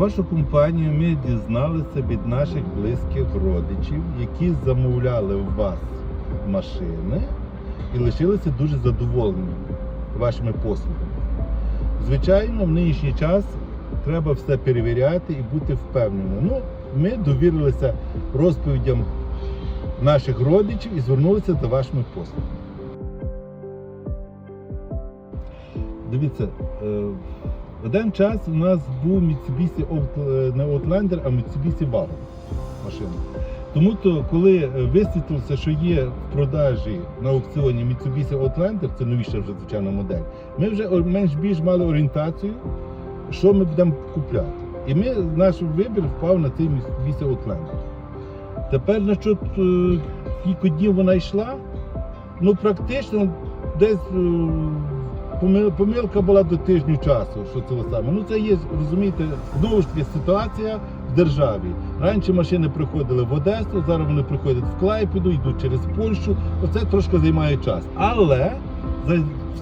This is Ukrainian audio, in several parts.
вашу компанію ми дізналися від наших близьких родичів, які замовляли у вас машини і лишилися дуже задоволені вашими послугами. Звичайно, в нинішній час треба все перевіряти і бути впевненим. Ну, ми довірилися розповідям наших родичів і звернулися до вашими послугами. Дивіться, один час у нас був Mitsubishi е, не Outlander, а Mitsubishi Wagon машина. Тому то, коли е, висвітлилося, що є в продажі на аукціоні Mitsubishi Outlander, це новіша вже звичайно модель, ми вже менш-більш мали орієнтацію, що ми будемо купляти. І ми, наш вибір впав на цей Mitsubishi Outlander. Тепер на що е, кілька днів вона йшла, ну практично десь помилка була до тижню часу, що це саме. Ну це є, розумієте, таки ситуація в державі. Раніше машини приходили в Одесу, зараз вони приходять в Клайпіду, йдуть через Польщу. Оце трошки займає час. Але за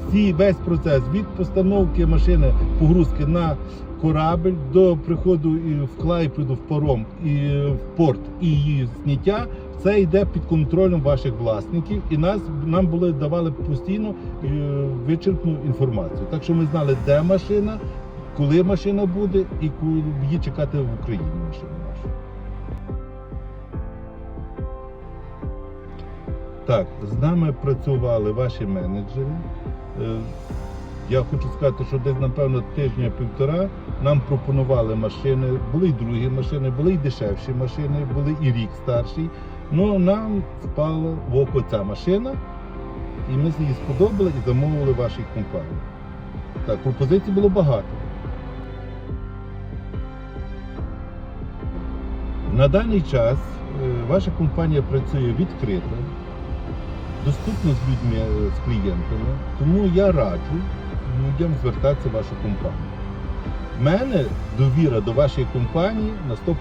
всі весь процес від постановки машини погрузки на корабль до приходу в Клайпеду, в паром і в порт і її зняття. Це йде під контролем ваших власників, і нас нам були давали постійно е, вичерпну інформацію. Так що ми знали, де машина, коли машина буде і коли її чекати в Україні машину нашу. Так, з нами працювали ваші менеджери. Е, Я хочу сказати, що десь, напевно, тижня-півтора нам пропонували машини, були й другі машини, були й дешевші машини, були і рік старший. Ну нам впала в око ця машина, і ми її сподобали і замовили вашій компанії. Так, пропозицій було багато. На даний час е, ваша компанія працює відкрито, доступно з людьми, е, з клієнтами, тому я раджу людям звертатися в вашу компанію. У мене довіра до вашої компанії на 100%.